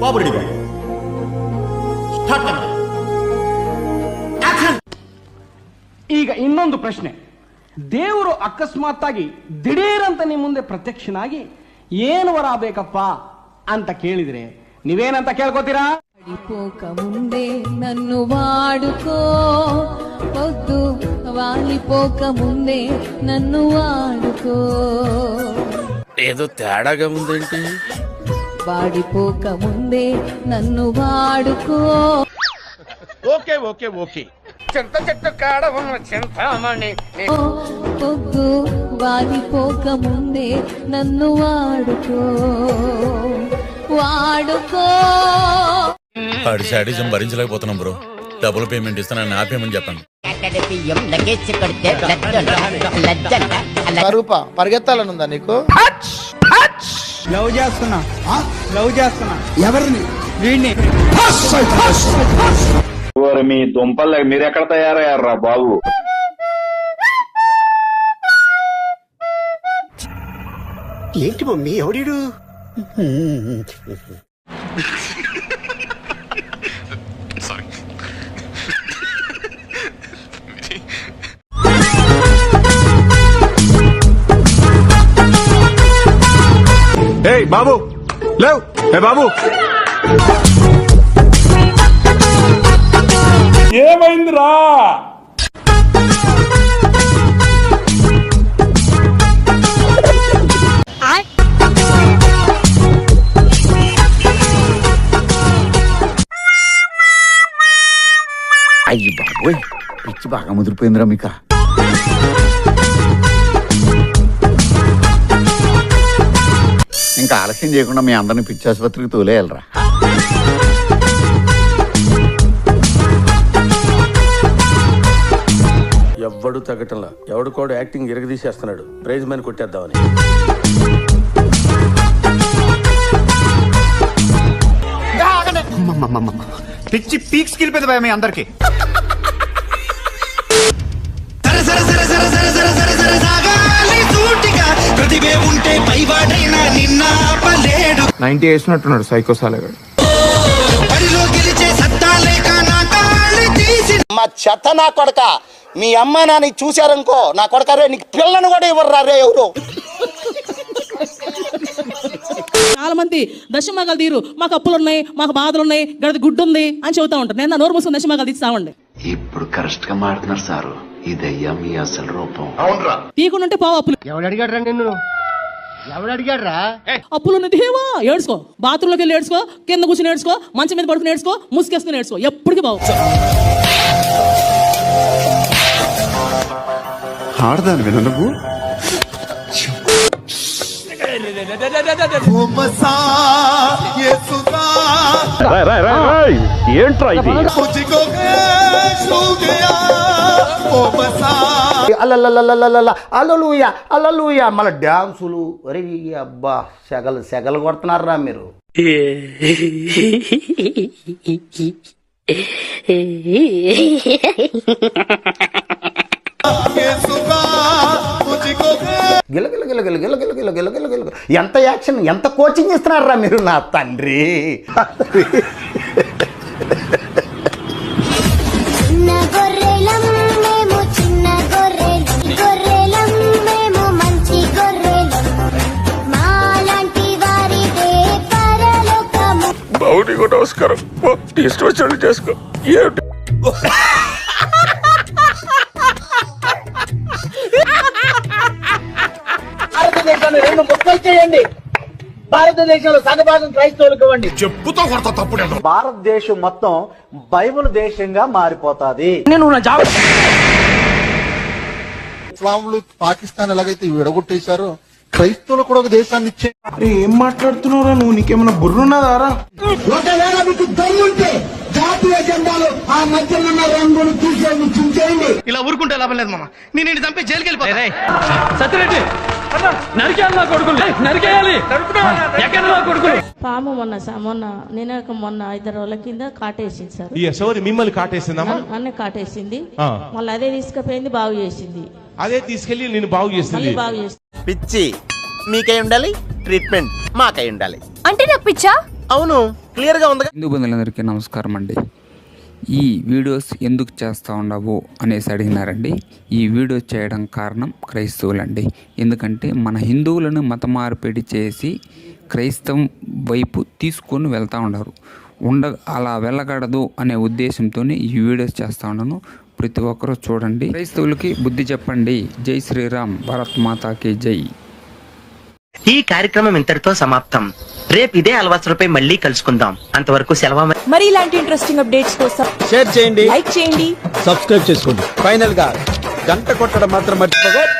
Babu ready boy start action ಈಗ ಇನ್ನೊಂದು ಪ್ರಶ್ನೆ ದೇವರು ಅಕಸ್ಮಾತ್ತಾಗಿ ದಿಢೀರಂತ ನಿಮ್ಮ ಮುಂದೆ ಪ್ರತ್ಯಕ್ಷನಾಗಿ ಏನು ವರ ಬೇಕಪ್ಪ ಅಂತ ಕೇಳಿದ್ರೆ ನೀವೇನಂತ ಕೇಳ್ಕೊತೀರಾ పడిపోక ముందే నన్ను వాడుకో వద్దు వాలిపోక ముందే నన్ను వాడుకో ఏదో తేడాగా ఉందేంటి వాడిపోక ముందే నన్ను వాడుకో. Okay okay okay. చింత చెట్టు కాడ ఉన్న చింతామణి. వద్దు వాలిపోక ముందే నన్ను వాడుకో. వాడుకో. ఆడి శాడిజం భరించలేకపోతున్నాం బ్రో. డబుల్ పేమెంట్ ఇస్తానని నా పేమెంట్ స్వరూప పరిగెత్తాలనుందా నీకు? లవ్ చేస్తున్నా. లవ్ చేస్తున్నా. ఎవరిని? వీడిని మీ దుంపలు మీరు ఎక్కడ తయారయ్యారా బాబు? ఏంటి మమ్మీ? ఎవడీడు? బాబు లేవ్. ఏ బాబు. ఏమైందిరా? అయ్యి బాబోయ్ పిచ్చి బాగా ముదిరిపోయిందిరా మీక. ఇంకా ఆలస్యం చేయకుండా మీ అందరిని పిచ్చి ఆసుపత్రికి తోలేయాలరా. ఎవ్వడు తగ్గటంలా? ఎవడు కూడా యాక్టింగ్ ఇరగదీసేస్తున్నాడు. ప్రైజ్ మని కొట్టేద్దామని. పిచ్చి పీక్స్ కిలిపోయింది భయ మీ అందరికి నైన్టీ వేసినట్టున్నాడు సైకో సాలగాడు. మా చెత్త నా కొడక. మీ అమ్మ నాన్న చూశారనుకో నా కొడక రే నీకు పిల్లను కూడా ఇవ్వరు రే ఎవరు? చాలా మంది దశమగలు తీరు. మాకు అప్పులు ఉన్నాయి మాకు బాధలు ఉన్నాయి గడది గుడ్డు ఉంది అని చెబుతా ఉంటారు. నేను నా నోరు మూసుకుని దశమగలు తీస్తామండి ఇప్పుడు కరెక్ట్గా మాట్లాడుతున్నారు సారు. ఇదయ్యా మీ అసలు రూపం. తీయకుండా ఉంటే పావు అప్పులు. ఎవడు అడిగాడు రా నిన్ను? అప్పులు ఉన్నది ఏవా? ఏడ్చుకో బాత్రూంలోకి వెళ్ళి ఏడ్చుకో కింద కూర్చొని ఏడ్చుకో మంచం మీద పడుకుని ఏడ్చుకో ముసుకేసుకుని ఏడ్చుకో ఎప్పటికీ బావు. ఆడదాని విన నువ్వు ఏంట్రా ఇది? అల్లల్లల్లల్లల్ల అల్లలుయ అల్లలుయ. మన డాన్సులు అరే అబ్బా సెగలు సెగలు కొడుతున్నారా మీరు. ఎంత యాక్షన్ ఎంత కోచింగ్ ఇస్తున్నారా మీరు నా తండ్రి? ఇష్టం వచ్చినట్టు చేసుకో. ఏమిటి? భారతదేశాన్ని రెండు ముక్కలు చేయండి. భారతదేశంలో సగభాగం క్రైస్తవులకు ఇవ్వండి. చెప్పుతో కొడతా తప్పుడు భారతదేశం మొత్తం బైబిల్ దేశంగా మారిపోతాది. ఇస్లాంలు పాకిస్తాన్ ఎలాగైతే విడగొట్టేశారో క్రైస్తవులు కూడా ఒక దేశాన్ని ఇచ్చే ఏం మాట్లాడుతున్నారా నువ్వు? నీకేమైనా బుర్రున్నదారా ఒకవేళ మీకు దమ్ముంటే జాతీయ జెండాలు ఆ మధ్యలో ఉన్న రంగులు తీసేయండి చించేయండి. ఇలా ఊరుకుంటే లాభం లేదు మామ. నేను ఇంటి చంపి జైలుకి వెళ్ళిపోతా. సత్యరెడ్డి నరికేయాలి నా కొడుకులు నరికేయాలి. ఎక్కడ నా కొడుకులు పాము మొన్న స- మొన్న నేను మొన్న ఐదు రోజుల కింద కాటేసింది సార్. మిమ్మల్ని కాటేసిందమ్మా? అన్నీ కాటేసింది. మళ్ళీ అదే తీసుకుపోయింది బాగు చేసింది. అదే తీసుకెళ్ళి నేను బాగు చేస్తుంది పిచ్చి మీకై ఉండాలి ట్రీట్మెంట్ మాకై ఉండాలి. అంటే నాకు పిచ్చా? అవును క్లియర్గా ఉంది హిందూ బంధువులందరికీ నమస్కారం అండి. ఈ వీడియోస్ ఎందుకు చేస్తూ ఉండవు అనేసి అడిగినారండి. ఈ వీడియో చేయడం కారణం క్రైస్తవులండి. ఎందుకంటే మన హిందువులను మత మార్పిడి చేసి క్రైస్తవం వైపు తీసుకొని వెళ్తూ ఉన్నారు. ఉండ అలా వెళ్ళకూడదు అనే ఉద్దేశంతో ఈ వీడియోస్ చేస్తూ ఉన్నాను. ప్రతి ఒక్కరూ చూడండి. క్రైస్తవులకి బుద్ధి చెప్పండి. జై శ్రీరామ్. భారత్ మాతాకి జై. ఈ కార్యక్రమం ఇంతటితో సమాప్తం. రేపు ఇదే అలవాసులపై మళ్ళీ కలుసుకుందాం. అంతవరకు సెలవు మరి ఇలాంటి ఇంట్రెస్టింగ్ అప్డేట్స్ కోసం షేర్ చేయండి. లైక్ చేయండి. సబ్స్క్రైబ్ చేసుకోండి. ఫైనల్గా గంట కొట్టడం మాత్రం మర్చిపోగా